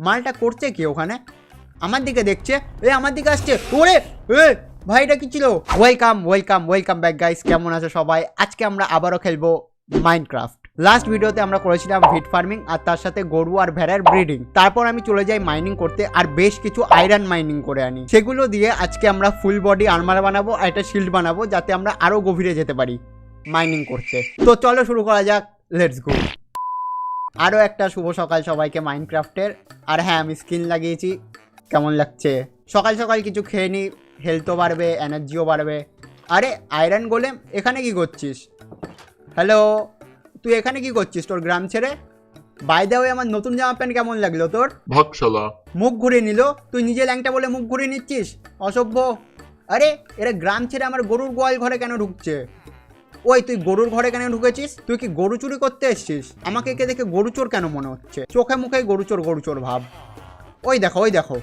মালটা করছে কি ওখানে? আমার দিকে দেখছে। এ আমার দিকে আসছে। ওরে এ ভাইটা কি ছিল? Welcome welcome welcome back guys কেমন আছে সবাই? আজকে আমরা আবারও খেলব মাইনক্রাফট লাস্ট ভিডিওতে আমরা করেছিলাম ভিট ফার্মিং আর তার সাথে গরু আর ভেড়ার ব্রিডিং তারপর আমি চলে যাই মাইনিং করতে আর বেশ কিছু আয়রন মাইনিং করে আনি। সেগুলো দিয়ে আজকে আমরা ফুল বডি আর্মার বানাবো আর একটা শিল্ড বানাবো যাতে আমরা আরও গভীরে যেতে পারি মাইনিং করতে। তো চলো শুরু করা যাক। লেটস গো আরও একটা শুভ সকাল সবাইকে মাইনক্রাফটের আর হ্যাঁ আমি স্কিন লাগিয়েছি। কেমন লাগছে? সকাল সকাল কিছু খেয়ে নি হেলথও বাড়বে এনার্জিও বাড়বে। আরে আয়রন গোলেম এখানে কি করছিস? হ্যালো তুই এখানে কি করছিস তোর গ্রাম ছেড়ে? বাই দা আমার নতুন জামা প্যান্ট কেমন লাগল তোর? মুখ ঘুরে নিল? তুই নিজে ল্যাংটা বলে মুখ ঘুরে নিচ্ছিস? অসভ্য। আরে এরা গ্রাম ছেড়ে আমার গরুর গোয়াল ঘরে কেন ঢুকছে? ওই তুই গরুর ঘরে কেন ঢুকেছিস? তুই কি গরু চুরি করতে এসছিস? আমাকে কে দেখে গরু চোর কেন মনে হচ্ছে? চোখে মুখে গরু চোর গরু চোর ভাব। ওই দেখো ওই দেখো।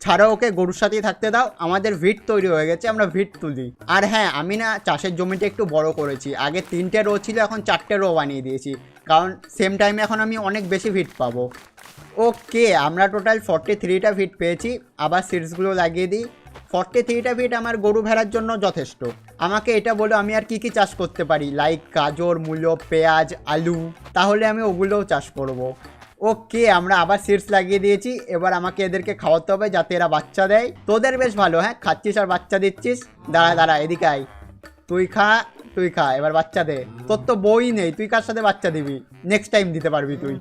ছাড়া ওকে গরুর সাথেই থাকতে দাও। আমাদের ভিট তৈরি হয়ে গেছে আমরা ভিট তুলি। আর হ্যাঁ আমি না চাষের জমিটা একটু বড় করেছি। আগে তিনটে রো ছিল এখন চারটে রো বানিয়ে দিয়েছি। কারণ সেম টাইমে এখন আমি অনেক বেশি ভিট পাবো। ওকে আমরা টোটাল ফর্টি থ্রিটা ফিট পেয়েছি। আবার সিটসগুলো লাগিয়ে দিই। ফর্টি থ্রিটা ফিট আমার গরু ভেড়ার জন্য যথেষ্ট। আমাকে এটা বলো, আমি আর কি কি চাষ করতে পারি? লাইক গাজর, মূলো, পেঁয়াজ, আলু, তাহলে আমি ওগুলোও চাষ করব। ওকে আমরা আবার সিটস লাগিয়ে দিয়েছি, এবার আমাকে এদেরকে খাওয়াতে হবে যাতে এরা বাচ্চা দেয়। তোদের বেশ ভালো হ্যাঁ? খাচ্ছিস আর বাচ্চা দিচ্ছিস? দাঁড়া দাঁড়া, এদিকে তুই খা তুই খা, এবার বাচ্চা দে। তোর তো বই নেই, তুই কার সাথে বাচ্চা দিবি? নেক্সট টাইম দিতে পারবি তুই।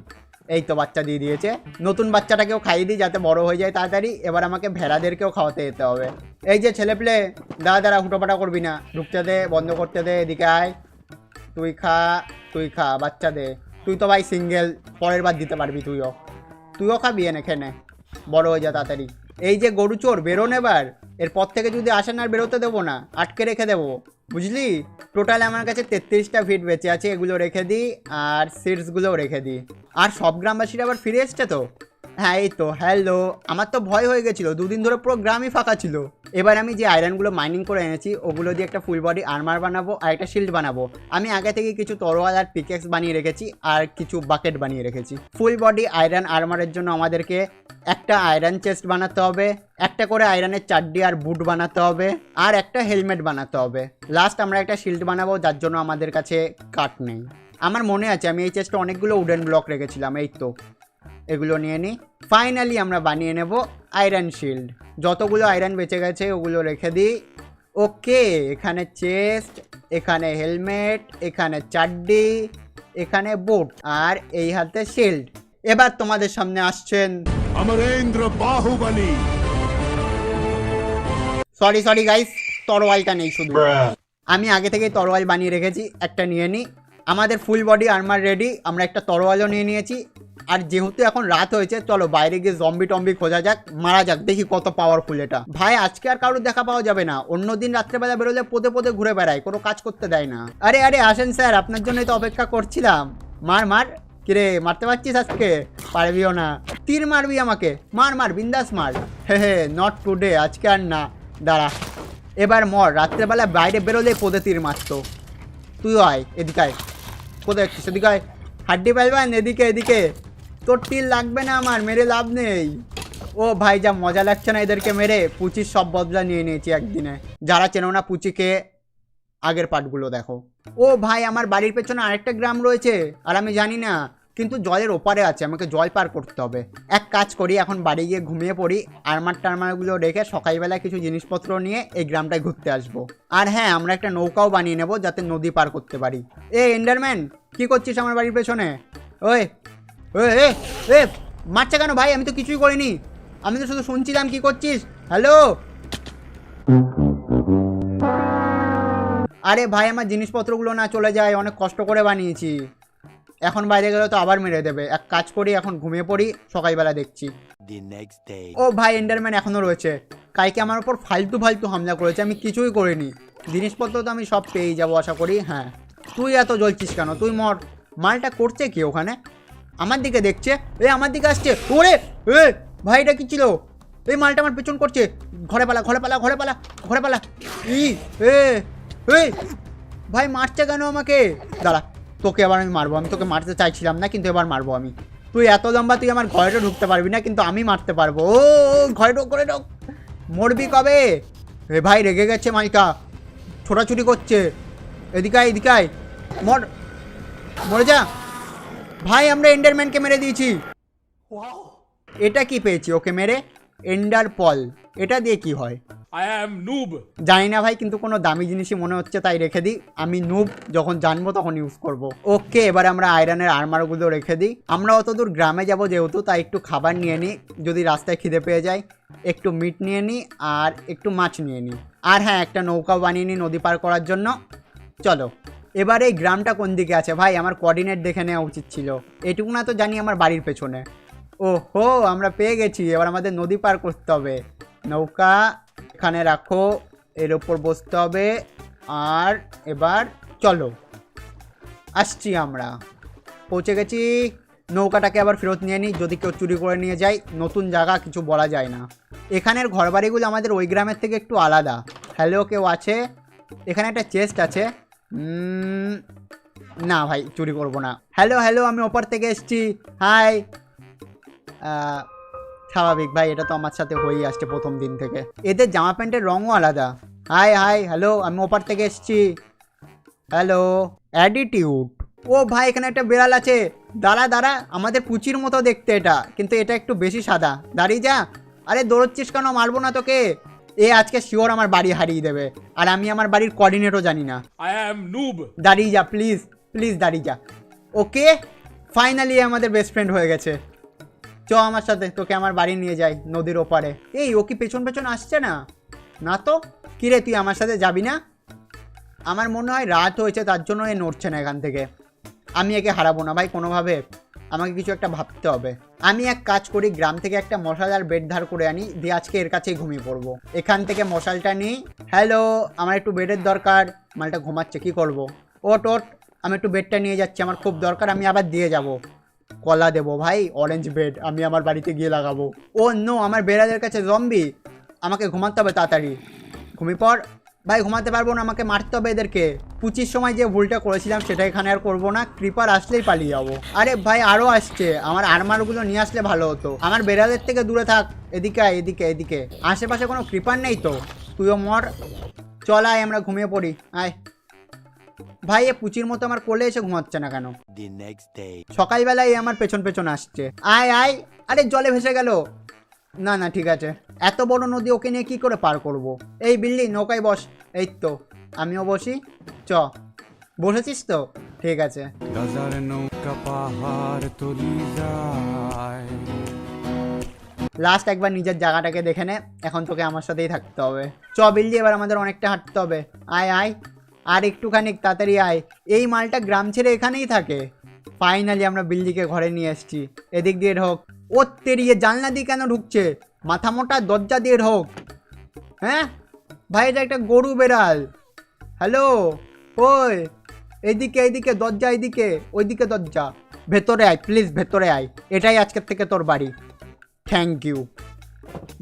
এই তো বাচ্চা দিয়ে দিয়েছে। নতুন বাচ্চাটাকেও খাইয়ে দিই যাতে বড় হয়ে যায় তাড়াতাড়ি। এবার আমাকে ভেড়াদেরকেও খাওয়াতে যেতে হবে। এই যে ছেলে পেলে, দাঁড়া দাঁড়া, হুটোপাটা করবি না। ঢুকতে দে, বন্ধ করতে দে, এদিকে আয়। তুই খা তুই খা, বাচ্চা দে। তুই তো ভাই সিঙ্গেল, পরের বার দিতে পারবি তুইও। তুইও খাবি এনে খেনে বড় হয়ে যা তাড়াতাড়ি। এই যে গরু চোর, বেরোন এবার। এরপর থেকে যদি আসেন আর বেরোতে দেবো না, আটকে রেখে দেবো। বুঝলি? টোটাল আমার কাছে তেত্রিশটা ফিট বেঁচে আছে, এগুলো রেখে দিই, আর সিটসগুলোও রেখে দিই। আর সব গ্রামবাসীরা আবার ফিরে এসছে তো? হ্যাঁ এই তো হ্যালো আমার তো ভয় হয়ে গেছিল, দুদিন ধরে পুরো গ্রামই ফাঁকা ছিল। এবার আমি যে আয়রনগুলো মাইনিং করে এনেছি, ওগুলো দিয়ে একটা ফুল বডি আর্মার বানাবো আর একটা শিল্ড বানাবো। আমি আগে থেকে কিছু তরোয়াল আর পিকেক্স বানিয়ে রেখেছি, আর কিছু বাকেট বানিয়ে রেখেছি। ফুল বডি আয়রন আর্মারের জন্য আমাদেরকে একটা আয়রন চেস্ট বানাতে হবে, একটা করে আয়রনের চাড্ডি আর বুট বানাতে হবে, আর একটা হেলমেট বানাতে হবে। লাস্ট আমরা একটা শিল্ড বানাবো, যার জন্য আমাদের কাছে কাঠ নেই। আমার মনে আছে, আমি এই চেস্টে অনেকগুলো উডেন ব্লক রেখেছিলাম, এই তো। এগুলো নিয়ে নিই ফাইনালি আমরা বানিয়ে নেব আয়রন শিল্ড যতগুলো আয়রন বেঁচে গেছে, ওগুলো রেখে দিই। ওকে এখানে চেস্ট এখানে হেলমেট এখানে চাড্ডি এখানে বুট আর এই হাতে শিল্ড এবার তোমাদের সামনে আসছেন Amarendra Baahubali sorry sorry guys তরোয়ালটা নেই শুধু। আমি আগে থেকেই তরোয়াল বানিয়ে রেখেছি একটা নিয়ে নিই আমাদের ফুল বডি আর্মার রেডি আমরা একটা তরোয়ালও নিয়ে নিয়েছি। আর যেহেতু এখন রাত হয়েছে চলো বাইরে গিয়ে জম্বি টম্বি খোঁজা যাক মারা যাক দেখি কত পাওয়ারফুল এটা। ভাই আজকে আর কারোর দেখা পাওয়া যাবে না। অন্যদিন রাত্রেবেলা বেরোলে পোদে পোদে ঘুরে বেড়ায় কোনো কাজ করতে দেয় না। আরে আরে আসেন স্যার আপনার জন্যই তো অপেক্ষা করছিলাম। মার মার। কিরে মারতে পারছিস আজকে? পারবিও না। তীর মারবি আমাকে। মার মার, বিন্দাস মার। হে হে নট টুডে আজকে আর না। দাঁড়া। এবার মর। রাত্রেবেলা বাইরে বেরোলে পদে তীর মারতো। তুইও আয়, এদিকে আয়। যাচ্ছিস? এদিকে আয়। হাড্ডি পাইবেন এদিকে এদিকে। তোর তীর লাগবে না আমার, মেরে লাভ নেই। ও ভাই, যা মজা লাগছে না এদেরকে মেরে। পুচির সব বদলা নিয়ে নিয়েছি একদিনে। যারা চেনো না পুচিকে, আগের পার্টগুলো দেখো। ও ভাই, আমার বাড়ির পেছনে আরেকটা গ্রাম রয়েছে। আর আমি জানি না কিন্তু জলের ওপারে আছে, আমাকে জল পার করতে হবে। এক কাজ করি, এখন বাড়ি গিয়ে ঘুমিয়ে পড়ি আরমার টারমারগুলো রেখে সকালবেলা কিছু জিনিসপত্র নিয়ে এই গ্রামটায় ঘুরতে আসব। আর হ্যাঁ আমরা একটা নৌকাও বানিয়ে নেব যাতে নদী পার করতে পারি। এ এন্ডারম্যান কি করছিস আমার বাড়ির পেছনে? ওই ওই, এ এ, মারছে কেন ভাই? আমি তো কিছুই করিনি। আমি তো শুধু শুনছিলাম, কি করছিস? হ্যালো? আরে ভাই, আমার জিনিসপত্রগুলো না চলে যায়, অনেক কষ্ট করে বানিয়েছি। এখন বাইরে গেলে তো আবার মেরে দেবে। এক কাজ করি এখন ঘুমিয়ে পড়ি সকালবেলা দেখছি। ও ভাই এন্ডারম্যান এখনও রয়েছে। কাইকে আমার উপর ফালতু ফালতু হামলা করেছে আমি কিছুই করিনি। জিনিসপত্র তো আমি সব পেয়েই যাব আশা করি হ্যাঁ। তুই এত জ্বলছিস কেন? তুই মর। মালটা করছে কি ওখানে? আমার দিকে দেখছে। এ আমার দিকে আসছে। ওরে! এ ভাই এটা কি ছিল? এই মালটা আমার পেছন করছে। ঘরে পালা ঘরে পালা ঘরে পালা ঘরে পালা। ই এ ভাই মারছে কেন আমাকে? দাঁড়া। তোকে এবার আমি মারবো আমি তোকে মারতে চাইছিলাম না কিন্তু এবার মারবো আমি। তুই এত লম্বা তুই আমার ঘরে ঢুকতে পারবি না কিন্তু আমি মারতে পারব। ও ঘরে ঢোক করে ঢোক। মরবি কবে? রে ভাই রেগে গেছে মাইকা ছোটাছুটি করছে। এদিকে আয়, এদিকে মর। মরে যা। ভাই আমরা এন্ডারম্যানকে মেরে দিয়েছি। এটা কি পেয়েছি? ওকে মেরে এন্ডার পল এটা দিয়ে কি হয়? I am noob. জানি না ভাই কিন্তু কোনো দামি জিনিসই মনে হচ্ছে তাই রেখে দিই। আমি নুব যখন জানব তখন ইউজ করব। ওকে এবার আমরা আয়রনের আর্মারগুলো রেখে দিই। আমরা অত দূর গ্রামে যাব যেহেতু তাই একটু খাবার নিয়ে নিই। যদি রাস্তায় খিদে পেয়ে যায় একটু মিট নিয়ে নিই আর একটু মাছ নিয়ে নিই। আর হ্যাঁ একটা নৌকা বানিয়ে নিই নদী পার করার জন্য। চলো এবার এই গ্রামটা কোন দিকে আছে? ভাই আমার কোঅর্ডিনেট দেখে নেওয়া উচিত ছিল। এটুকু না তো জানি আমার বাড়ির পেছনে। ও হো আমরা পেয়ে গেছি। এবার আমাদের নদী পার করতে হবে। নৌকা এখানে রাখো, এর ওপর বসতে হবে। আর এবার চলো। আসছি আমরা। পৌঁছে গেছি। নৌকাটাকে আবার ফেরত নিয়ে নিই যদি কেউ চুরি করে নিয়ে যায়, নতুন জায়গা কিছু বলা যায় না। এখানের ঘরবাড়িগুলো আমাদের ওই গ্রামের থেকে একটু আলাদা। হ্যালো, কেউ আছে? এখানে একটা চেস্ট আছে। না ভাই, চুরি করব না। হ্যালো হ্যালো, আমি ওপার থেকে এসেছি। হাই। স্বাভাবিক ভাই এটা তো আমার সাথে হয়েই আসছে প্রথম দিন থেকে। এদের জামা প্যান্টের রঙও আলাদা। হাই হাই হ্যালো আমি ওপার থেকে এসছি। হ্যালো অ্যাটিটিউড ও ভাই এখানে একটা বিড়াল আছে। দাঁড়া দাঁড়া আমাদের পুচির মতো দেখতে এটা কিন্তু এটা একটু বেশি সাদা। দাঁড়িয়ে যা। আরে দৌড়চ্ছিস কেন? মারবো না তোকে। এ আজকে শিওর আমার বাড়ি হারিয়ে দেবে। আর আমি আমার বাড়ির কোঅর্ডিনেটও জানি না। I am noob. দাঁড়িয়ে যা প্লিজ প্লিজ দাঁড়িয়ে যা। ওকে ফাইনালি আমাদের বেস্ট ফ্রেন্ড হয়ে গেছে। চ আমার সাথে, তোকে আমার বাড়ি নিয়ে যাই, নদীর ওপারে। এই, ও কি পেছন পেছন আসছে না? না তো? কিরে তুই আমার সাথে যাবি না? আমার মনে হয় রাত হয়েছে, তার জন্য এ নড়ছে না এখান থেকে। আমি একে হারাবো না, ভাই, কোনোভাবে। আমাকে কিছু একটা ভাবতে হবে। আমি এক কাজ করি, গ্রাম থেকে একটা মশালার বেড ধার করে আনি, দিয়ে আজকে এর কাছেই ঘুমিয়ে পড়ব। এখান থেকে মশালটা নিই হ্যালো, আমার একটু বেডের দরকার। মালটা ঘুমাচ্ছে, কি করব? ওট ওট আমি একটু বেডটা নিয়ে যাচ্ছি, আমার খুব দরকার, আমি আবার দিয়ে যাব। কলা দেবো, ভাই অরেঞ্জ বেড আমি আমার বাড়িতে গিয়ে লাগাবো। ও নো আমার বেড়াদের কাছে জম্বি আমাকে ঘুমাতে হবে তাড়াতাড়ি। ঘুমিয়ে পর ভাই, ঘুমাতে পারব না, আমাকে মারতে হবে এদেরকে। পুচির সময় যে ভুলটা করেছিলাম, সেটা এখানে আর করব না। ক্রিপার আসলেই পালিয়ে যাব। আরে ভাই আরও আসছে। আমার আর্মারগুলো নিয়ে আসলে ভালো হতো। আমার বেড়াদের থেকে দূরে থাক। এদিকে এদিকে এদিকে। আশেপাশে কোনো ক্রিপার নেই তো? তুইও মর। চল আয়, আমরা ঘুমিয়ে পড়ি। আয়। ভাই এ পুচির মতো আমার কোলে এসে ঘুমাচ্ছে না কেন? সকালবেলায় আমার পেছন পেছন আসছে। আয় আয় আরে জলে ভেসে গেল। না না ঠিক আছে। এত বড় নদী ওকে নিয়ে কি করে পার করব? এই বিল্লি নৌকায় বস। এই তো আমিও বসি। চ বসেছিস তো? ঠিক আছে। লাস্ট একবার নিজের জায়গাটাকে দেখে নে। এখন তোকে আমার সাথেই থাকতে হবে। চ বিল্লি এবার আমাদের অনেকটা হাঁটতে হবে। আয় আয়। আর একটুখানি তাড়াতাড়ি আয়। এই মালটা গ্রাম ছেড়ে এখানেই থাকে। ফাইনালি আমরা বিল্লিকে ঘরে নিয়ে এসেছি। এদিক দিয়ে ঢোক। ও তেরিয়ে জানলা দিয়ে কেন ঢুকছে? মাথা মোটা দরজা দিয়ে ঢোক। হ্যাঁ? ভাই, এটা একটা গরু বেড়াল। হ্যালো ওই। এইদিকে এইদিকে দরজা এইদিকে ওইদিকে দরজা। ভেতরে আয় প্লিজ ভেতরে আয়। এটাই আজকের থেকে তোর বাড়ি। থ্যাংক ইউ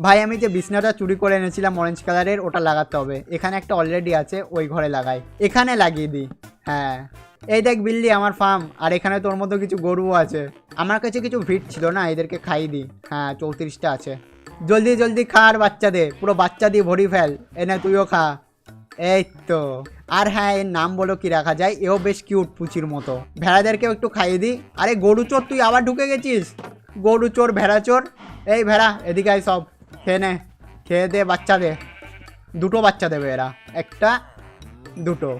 ভাই, আমি যে বিছনাটা চুরি করে এনেছিলাম অরেঞ্জ কালারের ওটা লাগাতে হবে। এখানে একটা অলরেডি আছে, ওই ঘরে লাগাই। এখানে লাগিয়ে দিই। হ্যাঁ। এই দেখ বিল্লি, আমার ফার্ম আর এখানে তোর মতো কিছু গরুও আছে। আমার কাছে কিছু ভিট ছিল না, এদেরকে খাই দিই। হ্যাঁ চৌত্রিশটা আছে। জলদি জলদি খা আর বাচ্চা দে পুরো বাচ্চা দিয়ে ভরি ফেল। এনে তুইও খা। এই তো। আর হ্যাঁ এর নাম বলো কি রাখা যায়? এও বেশ কিউট পুচির মতো। ভেড়াদেরকেও একটু খাইয়ে দিই। আরে, গরু চোর, তুই আবার ঢুকে গেছিস? গরু চোর, ভেড়া চোর। এই ভেড়া, এদিকে আয় সব। খেয়ে নে, খেয়ে দে, বাচ্চা দে। দুটো বাচ্চা দেবে এরা। একটা, দুটো।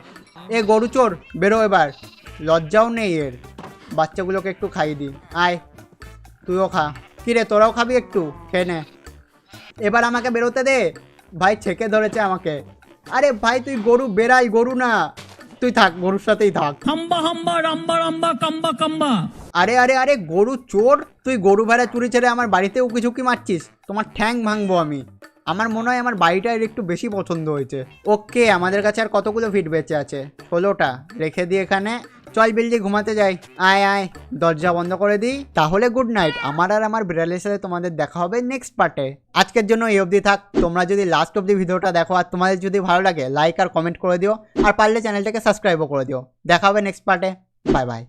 এ গরু চোর, বেরো এবার। লজ্জাও নেই এর। বাচ্চাগুলোকে একটু খাইয়ে দিই। আয়, তুইও খা। কিরে তোরাও খাবি একটু? খেয়ে নে। এবার আমাকে বেরোতে দে। ভাই ছেকে ধরেছে আমাকে। আরে ভাই, তুই গরু বেরাই গরু না। তুই থাক গরুর সাথেই থাক। হাম্বা হাম্বা রাম্বা রাম্বা কাম্বা কাম্বা। আরে আরে আরে গরু চোর তুই গরু ভেড়া চুরি ছেড়ে আমার বাড়িতে উকি ঝুঁকি মারছিস? তোমার ঠ্যাং ভাঙবো আমি। আমার মনে হয় আমার বাড়িটা একটু বেশি পছন্দ হয়েছে। ওকে আমাদের কাছে আর কতগুলো ফিট বেঁচে আছে? ষোলোটা। রেখে দিয়ে এখানে। চল বিল্ডি ঘুমাতে যাই। আয় আয়, দরজা বন্ধ করে দিই। তাহলে গুড নাইট আমার আর আমার বিড়ালের সাথে তোমাদের দেখা হবে নেক্সট পার্টে আজকের জন্য এই অবধি থাক। তোমরা যদি লাস্ট অবধি ভিডিওটা দেখো আর তোমাদের যদি ভালো লাগে লাইক আর কমেন্ট করে দিও। আর পারলে চ্যানেলটাকে সাবস্ক্রাইবও করে দিও। দেখা হবে নেক্সট পার্টে বাই বাই